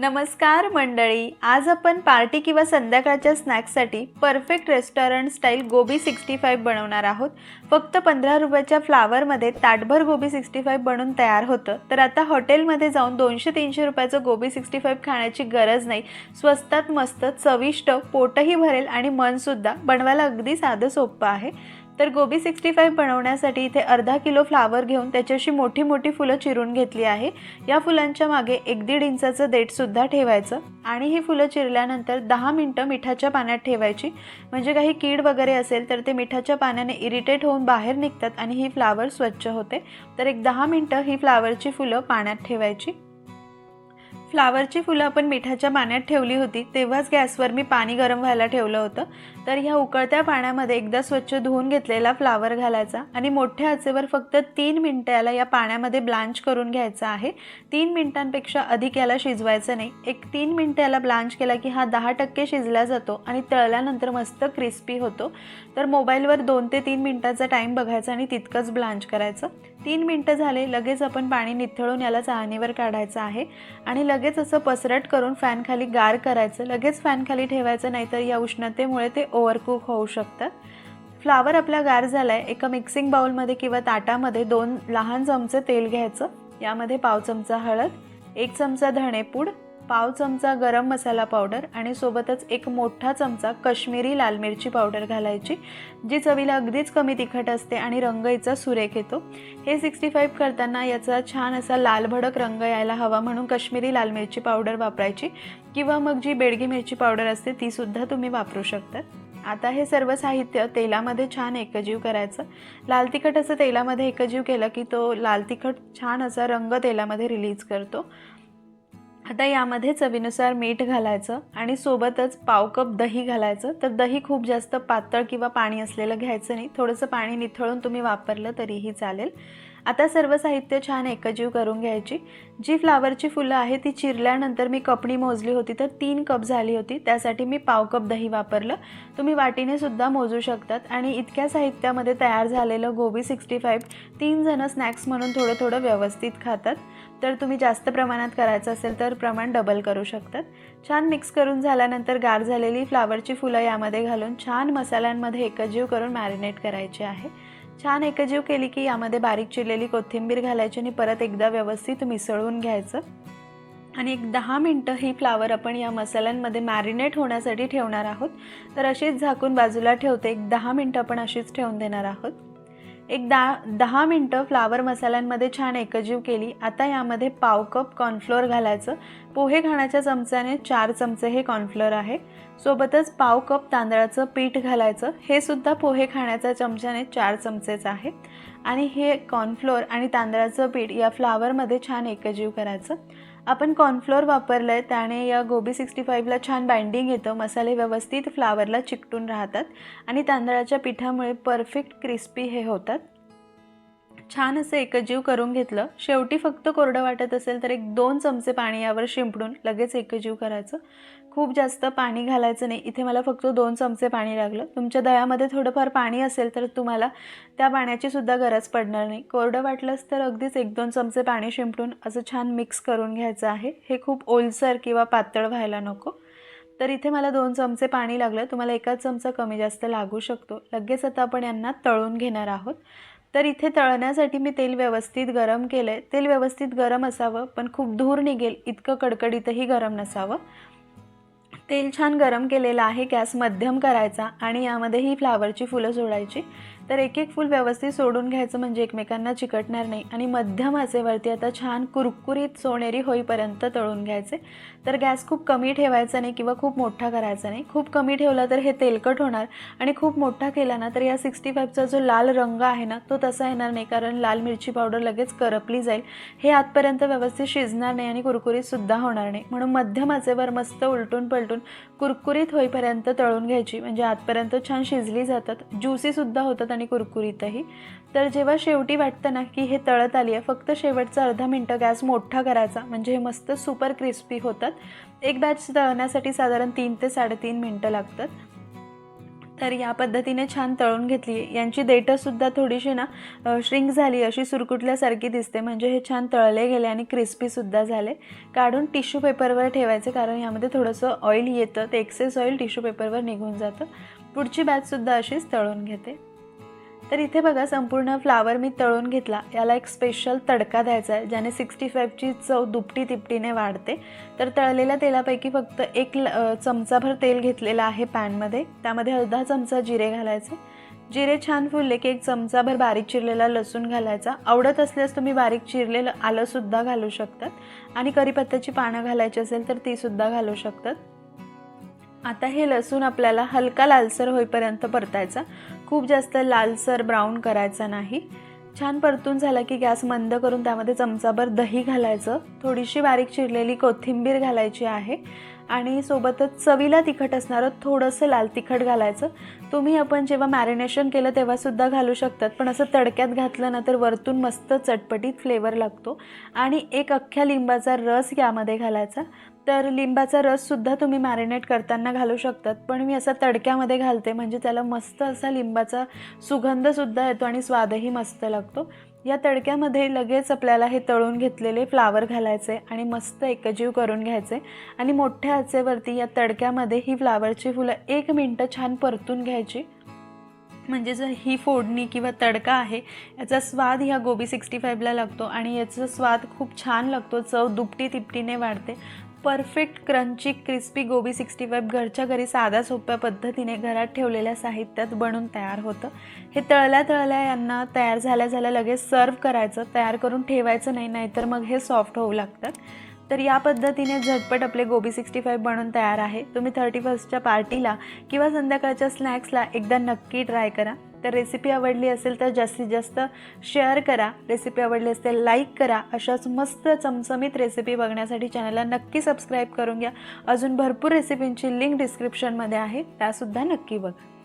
नमस्कार मंडळी आज आपण पार्टी किंवा संध्याकाळच्या स्नॅक्ससाठी perfect restaurant style gobi sixty five बनवणार आहोत. फक्त पंधरा रुपयाच्या फ्लावरमध्ये ताटभर गोबी सिक्स्टी फाईव्ह बनून तयार होतं. तर आता हॉटेलमध्ये जाऊन दोनशे तीनशे रुपयाचं गोबी सिक्स्टी फाईव्ह खाण्याची गरज नाही. स्वस्तात मस्त चविष्ट पोटही भरेल आणि मनसुद्धा बनवायला अगदी साधं सोपं आहे. तर गोबी सिक्स्टी फाईव्ह बनवण्यासाठी इथे अर्धा किलो फ्लावर घेऊन त्याच्याशी मोठी मोठी फुलं चिरून घेतली आहे. या फुलांच्या मागे एक दीड इंचाचं देठसुद्धा ठेवायचं आणि ही फुलं चिरल्यानंतर दहा मिनटं मिठाच्या पाण्यात ठेवायची. म्हणजे काही कीड वगैरे असेल तर ते मिठाच्या पाण्याने इरिटेट होऊन बाहेर निघतात आणि ही फ्लावर स्वच्छ होते. तर एक दहा मिनटं ही फ्लावरची फुलं पाण्यात ठेवायची. फ्लावरची फुलं आपण मिठाच्या पाण्यात ठेवली होती तेव्हाच गॅसवर मी पाणी गरम व्हायला ठेवलं होतं. तर ह्या उकळत्या पाण्यामध्ये एकदा स्वच्छ धुवून घेतलेला फ्लावर घालायचा आणि मोठ्या आचेवर फक्त तीन मिनटं याला या पाण्यामध्ये ब्लांच करून घ्यायचं आहे. तीन मिनटांपेक्षा अधिक याला शिजवायचं नाही. एक तीन मिनटं याला ब्लांच केला की हा दहा टक्के शिजला जातो आणि तळल्यानंतर मस्त क्रिस्पी होतो. तर मोबाईलवर दोन ते तीन मिनटाचा टाईम बघायचा आणि तितकंच ब्लांच करायचं. तीन मिनटं झाले लगेच आपण पाणी निथळून याला चाहणीवर काढायचं आहे आणि लगेच असं पसरट करून फॅनखाली गार करायचं. लगेच फॅनखाली ठेवायचं नाहीतर या उष्णतेमुळे ते ओव्हरकुक होऊ शकतं. फ्लावर आपला गार झाला आहे एका मिक्सिंग बाउलमध्ये किंवा ताटामध्ये दोन लहान चमचे तेल घ्यायचं. यामध्ये पाव चमचा हळद एक चमचा धणेपूड पाव चमचा गरम मसाला पावडर आणि सोबतच एक मोठा चमचा कश्मीरी लाल मिरची पावडर घालायची जी चवीला अगदीच कमी तिखट असते आणि रंग याचा सुरेख येतो. हे सिक्स्टी फाईव्ह करताना याचा छान असा लाल भडक रंग यायला हवा म्हणून कश्मीरी लाल मिरची पावडर वापरायची किंवा मग जी बेडगी मिरची पावडर असते तीसुद्धा तुम्ही वापरू शकतात आता हे सर्व साहित्य तेलामध्ये छान एकजीव करायचं. लाल तिखट असं तेलामध्ये एकजीव केलं की तो लाल तिखट छान असा रंग तेलामध्ये रिलीज करतो. आता यामध्ये चवीनुसार मीठ घालायचं आणि सोबतच पाव कप दही घालायचं. तर दही खूप जास्त पातळ किंवा पाणी असलेलं घ्यायचं नाही. थोडंसं पाणी निथळून तुम्ही वापरलं तरीही चालेल. आता सर्व साहित्य छान एकजीव करून घ्यायची. जी फ्लावरची फुलं आहे ती चिरल्यानंतर मी कपणी मोजली होती तर तीन कप झाली होती. त्यासाठी मी पाव कप दही वापरलं. तुम्ही वाटीने सुद्धा मोजू शकतात. आणि इतक्या साहित्यामध्ये तयार झालेलं गोबी सिक्स्टी फाईव्ह तीन जणं स्नॅक्स म्हणून थोडं थोडं व्यवस्थित खातात. तर तुम्ही जास्त प्रमाणात करायचं असेल तर प्रमाण डबल करू शकतात. छान मिक्स करून झाल्यानंतर गार झालेली फ्लावरची फुलं यामध्ये घालून छान मसाल्यांमध्ये एकजीव करून मॅरिनेट करायची आहे. छान एकजीव केली की यामध्ये बारीक चिरलेली कोथिंबीर घालायची आणि परत एकदा व्यवस्थित मिसळून घ्यायचं. आणि एक दहा मिनटं ही फ्लावर आपण या मसाल्यांमध्ये मॅरिनेट होण्यासाठी ठेवणार आहोत. तर अशीच झाकून बाजूला ठेवते. एक दहा मिनटं आपण अशीच ठेवून देणार आहोत. एक दा दहा मिनटं फ्लावर मसाल्यांमध्ये छान एकजीव केली. आता यामध्ये पाव कप कॉर्नफ्लोअर घालायचं. पोहे खाण्याच्या चमच्याने चार चमचे हे कॉर्नफ्लोअर आहे. सोबतच पाव कप तांदळाचं पीठ घालायचं. हे सुद्धा पोहे खाण्याच्या चमच्याने चार चमचेच आहे. आणि हे कॉर्नफ्लोअर आणि तांदळाचं पीठ या फ्लावरमध्ये छान एकजीव करायचं. आपण कॉर्नफ्लोअर वापरलं आहे त्याने या गोबी सिक्स्टी फाईव्हला छान बाइंडिंग येतं. मसाले व्यवस्थित फ्लावरला चिकटून राहतात आणि तांदळाच्या पिठामुळे परफेक्ट क्रिस्पी हे होतात. छान असं एकजीव करून घेतलं. शेवटी फक्त कोरडं वाटत असेल तर एक दोन चमचे पाणी यावर शिंपडून लगेच एकजीव करायचं. खूप जास्त पाणी घालायचं नाही. इथे मला फक्त दोन चमचे पाणी लागलं. तुमच्या दह्यामध्ये थोडंफार पाणी असेल तर तुम्हाला त्या पाण्याची सुद्धा गरज पडणार नाही. कोरडं वाटलंच तर अगदीच एक दोन चमचे पाणी शिंपडून असं छान मिक्स करून घ्यायचं आहे. हे खूप ओलसर किंवा पातळ व्हायला नको. तर इथे मला दोन चमचे पाणी लागलं. तुम्हाला एकाच चमचा कमी जास्त लागू शकतो. लगेच आता आपण यांना तळून घेणार आहोत. तर इथे तळण्यासाठी मी तेल व्यवस्थित गरम केलं आहे तेल व्यवस्थित गरम असावं पण खूप धूर निघेल इतकं कडकडीतही गरम नसावं. तेल छान गरम केलेलं आहे गॅस मध्यम करायचा आणि यामध्ये ही फ्लावरची फुलं सोडायची. तर एक एक फूल व्यवस्थित सोडून घ्यायचं म्हणजे एकमेकांना चिकटणार नाही. आणि मध्यम आचेवरती आता छान कुरकुरीत सोनेरी होईपर्यंत तळून घ्यायचे. तर गॅस खूप कमी ठेवायचा नाही किंवा खूप मोठा करायचा नाही. खूप कमी ठेवला तर हे तेलकट होणार आणि खूप मोठा केला ना तर या सिक्स्टी फाईव्हचा जो लाल रंग आहे ना तो तसा येणार नाही कारण लाल मिरची पावडर लगेच करपली जाईल. हे आतपर्यंत व्यवस्थित शिजणार नाही आणि कुरकुरीतसुद्धा होणार नाही. म्हणून मध्यम आचेवर मस्त उलटून पलटून कुरकुरीत होईपर्यंत तळून घ्यायची. म्हणजे आतपर्यंत छान शिजली जातात. ज्युसीसुद्धा होतात आणि कुरकुरीतही. तर जेव्हा शेवटी वाटतं ना की हे तळत आली आहे फक्त शेवटचा अर्धा मिनटं गॅस मोठा करायचा म्हणजे हे मस्त सुपर क्रिस्पी होतात. एक बॅच तळण्यासाठी साधारण तीन ते साडेतीन मिनटं लागतात. तर या पद्धतीने छान तळून घेतली. यांची देठंसुद्धा थोडीशी ना श्रिंक झाली अशी सुरकुटल्यासारखी दिसते. म्हणजे हे छान तळले गेले आणि क्रिस्पीसुद्धा झाले. काढून टिश्यू पेपरवर ठेवायचे कारण यामध्ये थोडंसं ऑइल येतं. ते एक्सेस ऑइल टिश्यू पेपरवर निघून जातं. पुढची बॅचसुद्धा अशीच तळून घेते. तर इथे बघा संपूर्ण फ्लावर मी तळून घेतला. याला एक स्पेशल तडका द्यायचा आहे ज्याने सिक्स्टी फाईव्हची चव दुपटी तिपटीने वाढते. तर तळलेल्या तेलापैकी फक्त एक ल चमचाभर तेल घेतलेलं आहे पॅनमध्ये. त्यामध्ये अर्धा चमचा जिरे घालायचे. जिरे छान फुलले की एक चमचाभर बारीक चिरलेला लसूण घालायचा. आवडत असल्यास तुम्ही बारीक चिरलेलं आलंसुद्धा घालू शकतात. आणि करीपत्त्याची पानं घालायची असेल तर तीसुद्धा घालू शकतात. आता हे लसूण आपल्याला हलका लालसर होईपर्यंत परतायचा. खूप जास्त लालसर ब्राऊन करायचा नाही. छान परतून झाला की गॅस मंद करून त्यामध्ये चमचाभर दही घालायचं. थोडीशी बारीक चिरलेली कोथिंबीर घालायची आहे. आणि सोबतच चवीला तिखट असणारं थोडंसं लाल तिखट घालायचं. तुम्ही आपण जेव्हा मॅरिनेशन केलं तेव्हासुद्धा घालू शकतात. पण असं तडक्यात घातलं ना तर वरतून मस्त चटपटीत फ्लेवर लागतो. आणि एक अख्ख्या लिंबाचा रस यामध्ये घालायचा. तर लिंबाचा रससुद्धा तुम्ही मॅरिनेट करताना घालू शकतात. पण मी असा तडक्यामध्ये घालते म्हणजे त्याला मस्त असा लिंबाचा सुगंधसुद्धा येतो आणि स्वादही मस्त लागतो. या तडक्यामध्ये लगेच आपल्याला हे तळून घेतलेले फ्लावर घालायचे आणि मस्त एकजीव करून घ्यायचे. आणि मोठ्या आचेवरती या तडक्यामध्ये ही फ्लावरची फुलं एक मिनटं छान परतून घ्यायची. म्हणजे जर ही फोडणी किंवा तडका आहे याचा स्वाद ह्या गोबी सिक्स्टी फाईव्हला लागतो आणि याचा स्वाद खूप छान लागतो. चव दुपटी तिपटीने वाढते. Perfect crunchy crispy gobi sixty five घरच्या घरी साध्या सोप्या पद्धतीने घरात ठेवलेल्या साहित्यात बनून तयार होतं. हे तळल्या तळल्या यांना तयार झाल्या झाल्या लगेच सर्व करायचं तयार करून ठेवायचं नाही नाहीतर मग हे सॉफ्ट होऊ लागतात. तर या पद्धतीने झटपट आपले गोबी सिक्स्टी फाईव्ह बनून तयार आहे. तुम्ही थर्टी फर्स्टच्या पार्टीला किंवा संध्याकाळच्या स्नॅक्सला एकदा नक्की ट्राय करा. तर रेसिपी आवडली असेल तर जास्तीत जास्त शेअर करा. रेसिपी आवडली असेल लाईक करा. अशाच मस्त चमचमीत रेसिपी बघण्यासाठी चॅनलला नक्की सबस्क्राईब करून घ्या. अजून भरपूर रेसिपींची लिंक डिस्क्रिप्शनमध्ये आहे. त्यासुद्धा नक्की बघा.